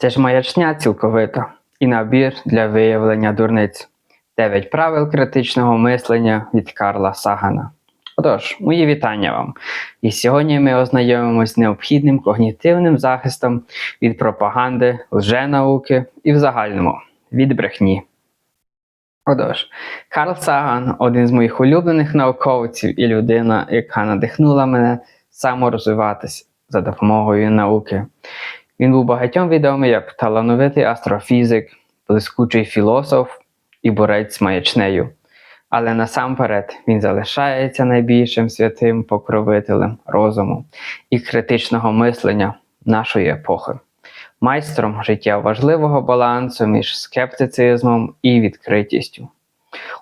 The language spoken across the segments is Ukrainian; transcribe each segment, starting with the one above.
Це ж маячня цілковита і набір для виявлення дурниць. Дев'ять правил критичного мислення від Карла Сагана. Отож, мої вітання вам. І сьогодні ми ознайомимось з необхідним когнітивним захистом від пропаганди, лженауки і в загальному від брехні. Отож, Карл Саган один з моїх улюблених науковців і людина, яка надихнула мене саморозвиватись за допомогою науки. Він був багатьом відомий як талановитий астрофізик, блискучий філософ і борець з маячнею. Але насамперед він залишається найбільшим святим покровителем розуму і критичного мислення нашої епохи, майстром життя важливого балансу між скептицизмом і відкритістю.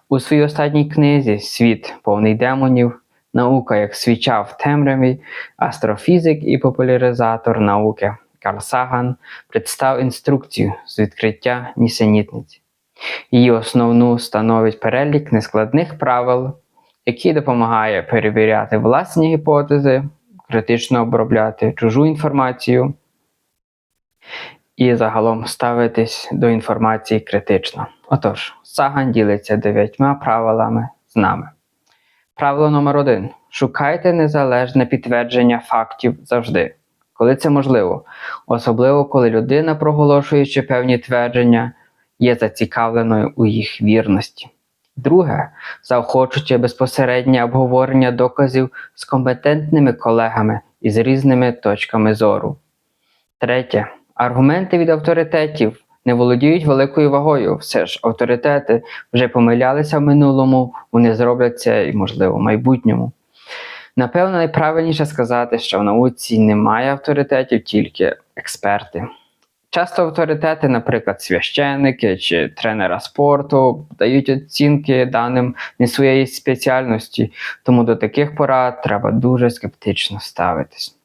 У своїй останній книзі Світ повний демонів, наука як свіча в темряві, астрофізик і популяризатор науки Карл Саган представ інструкцію з відкриття нісенітниць. Її основну становить перелік нескладних правил, який допомагає перевіряти власні гіпотези, критично обробляти чужу інформацію і загалом ставитись до інформації критично. Отож, Саган ділиться дев'ятьма правилами з нами. Правило номер один: шукайте незалежне підтвердження фактів завжди, коли це можливо, особливо коли людина, проголошуючи певні твердження, є зацікавленою у їх вірності. Друге, заохочуйте безпосереднє обговорення доказів з компетентними колегами із різними точками зору. Третє, аргументи від авторитетів не володіють великою вагою. Все ж авторитети вже помилялися в минулому, вони зроблять це і, можливо, в майбутньому. Напевно, найправильніше сказати, що в науці немає авторитетів, тільки експерти. Часто авторитети, наприклад, священники чи тренера спорту, дають оцінки даним не своєї спеціальності, тому до таких порад треба дуже скептично ставитись.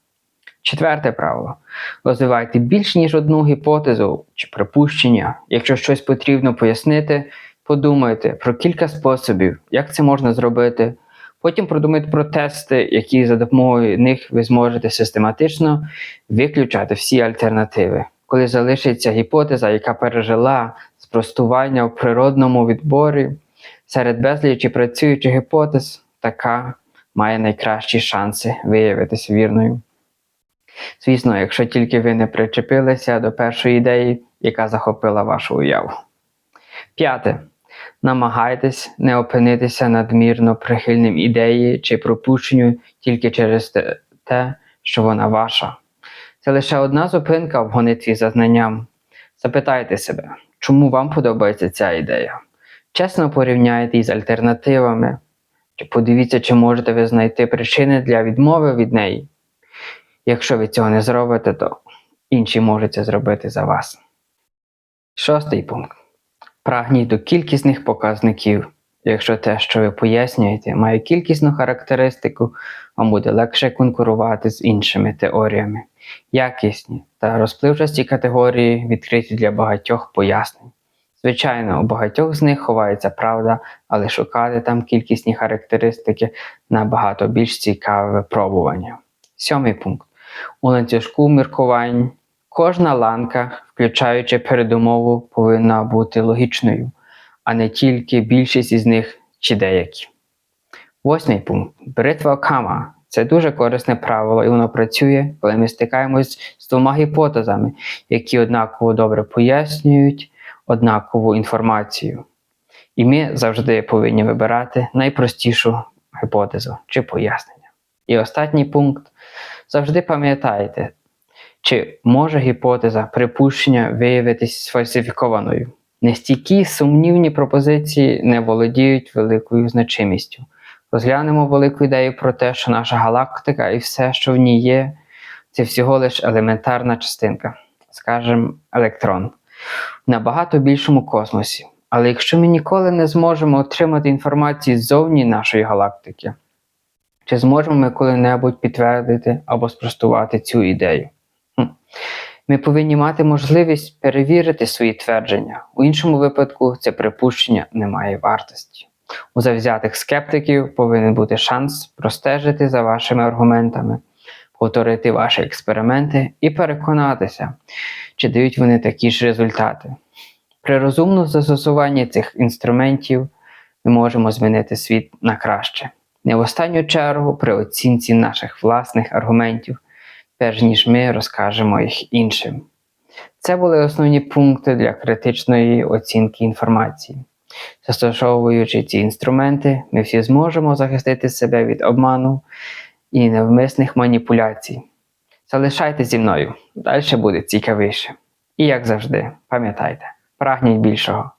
Четверте правило: розвивайте більш ніж одну гіпотезу чи припущення. Якщо щось потрібно пояснити, подумайте про кілька способів, як це можна зробити. Потім продумайте про тести, які за допомогою них ви зможете систематично виключати всі альтернативи коли залишиться гіпотеза, яка пережила спростування в природному відборі, серед безлічі працюючих гіпотез, така має найкращі шанси виявитися вірною. Звісно, якщо тільки ви не причепилися до першої ідеї, яка захопила вашу уяву. П'яте. Намагайтесь не опинитися надмірно прихильним ідеї чи пропущенню тільки через те, що вона ваша. Це лише одна зупинка в гонитві за знанням. Запитайте себе, чому вам подобається ця ідея? Чесно порівняйте із альтернативами, чи подивіться, чи можете ви знайти причини для відмови від неї. Якщо ви цього не зробите, то інші можуть це зробити за вас. Шостий пункт. Прагніть до кількісних показників. Якщо те, що ви пояснюєте, має кількісну характеристику, вам буде легше конкурувати з іншими теоріями. Якісні та розпливчасті категорії відкриті для багатьох пояснень. Звичайно, у багатьох з них ховається правда, але шукати там кількісні характеристики набагато більш цікаве випробування. Сьомий пункт. У ланцюжку міркувань кожна ланка, включаючи передумову, повинна бути логічною а не тільки більшість із них чи деякі. Восьмий пункт. Бритва Окама. Це дуже корисне правило, і воно працює, коли ми стикаємось з двома гіпотезами, які однаково добре пояснюють однакову інформацію. І ми завжди повинні вибирати найпростішу гіпотезу чи пояснення. І останній пункт. Завжди пам'ятайте, чи може гіпотеза припущення виявитись сфальсифікованою. Нестійкі сумнівні пропозиції не володіють великою значимістю. Розглянемо велику ідею про те, що наша галактика і все, що в ній є, це всього лиш елементарна частинка, скажімо, електрон, в набагато більшому космосі. Але якщо ми ніколи не зможемо отримати інформацію ззовні нашої галактики, чи зможемо ми коли-небудь підтвердити або спростувати цю ідею? Ми повинні мати можливість перевірити свої твердження. У іншому випадку це припущення не має вартості. У завзятих скептиків повинен бути шанс простежити за вашими аргументами, повторити ваші експерименти і переконатися, чи дають вони такі ж результати. При розумному застосуванні цих інструментів ми можемо змінити світ на краще. Не в останню чергу при оцінці наших власних аргументів, перш ніж ми розкажемо їх іншим. Це були основні пункти для критичної оцінки інформації. Застосовуючи ці інструменти, ми всі зможемо захистити себе від обману і невмисних маніпуляцій. Залишайтеся зі мною, далі буде цікавіше. І як завжди, пам'ятайте, прагніть більшого.